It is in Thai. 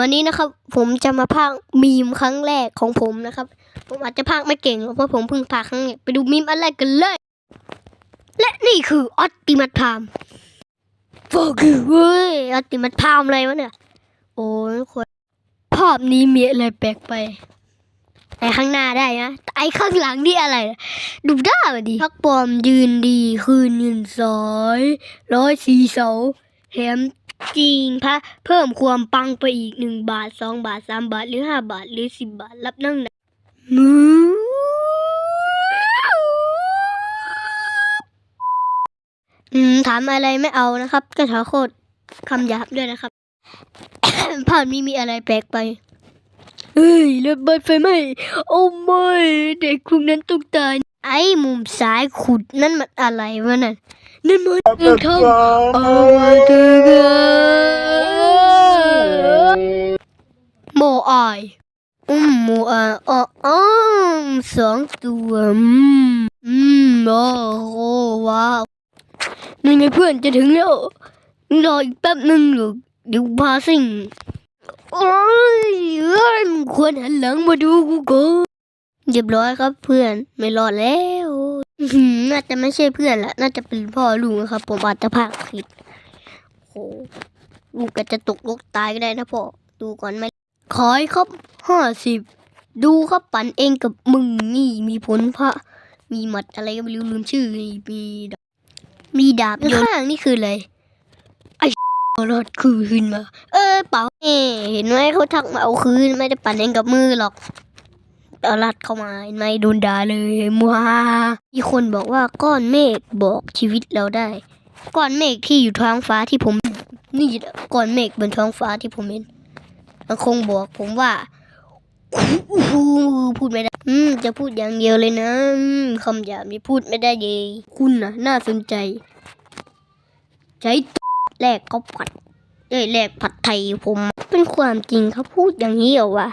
วันนี้นะครับ ผมจะมาพากมีมครั้งแรกของผมนะครับ ผมอาจจะพากไม่เก่งเพราะผมเพิ่งพากครั้งแรกไปดูมีมอันแรกกันเลย และนี่คือออตติมัตพามโฟกือเว้ยออตติมัตพามอะไรวะเนี่ย โอ้ยคนภาพนี้มีอะไรแปลกไปไอ้ข้างหน้าได้นะไอ้ข้างหลังนี่อะไร ดูได้าดิพักปลอมยืนดีคืนเงินสอยร้อยสี่เสาแถม จีนพระเพิ่มความปังไปอีกหนึ่งบาทสองบาทสามบาทหรือห้าบาทหรือสิบบาทรับนั่งนะมือถามอะไรไม่เอานะครับก็ขอโคตรคำหยาบด้วยนะครับภาพนี้มีอะไรแปลกไปเฮ้ยระเบิดไฟไหมโอ้ไม่เด็กพวกนั้นต้องตายไอ้มุมซ้ายขุดนั่นมันอะไรวะนั่น นั่นมันเงินทองเอาเถอะโมอายอืมโมอายอ๋ออ๋อสองตัวอืมอืมโอ้โหว้าวนี่ไงเพื่อนจะถึงแล้วรออีกแป๊บหนึ่งหรือเดี๋ยวพาสิ่งโอ้ยเอ้ยมึงควรหันหลังมาดูกูก่อนเรียบร้อยครับเพื่อนไม่รอดแล้วอื้อหือ น่าจะไม่ใช่เพื่อนละน่าจะเป็นพ่อลูกนะครับ ผมอาจจะพากผิดโอ้ลูกก็จะตกลกตายก็ได้นะพ่อดูก่อนไหมขอให้ครับห้าสิบดูครับปั่นเองกับมึงนี่มีผลพระ มีหมัดอะไรก็ไม่รู้ลืมชื่อนี่มีดาบมีดาบข้างนี่คืออะไรไอ้รอดคืนมา เออเปล่าเอ้เห็นไหมเขาทักมาเอาคืนไม่ได้ปั่นเองกับมือหรอก เอาลัดเข้ามาเห็นไหมโดนด่าเลยมัวมีคนบอกว่าก้อนเมฆบอกชีวิตเราได้ ก้อนเมฆที่อยู่ท้องฟ้าที่ผม นี่แหละก้อนเมฆบนท้องฟ้าที่ผมเห็นมันคงบอกผมว่าอู้หูพูดไม่ได้ อืม จะพูดอย่างเดียวเลยนะคำหยาบนี่พูดไม่ได้เยคุณนะน่าสนใจ ใช้แลกก็ผัดเอ้ยแลกผัดไทยผม เป็นความจริงเขาพูดอย่างนี้เหรอวะ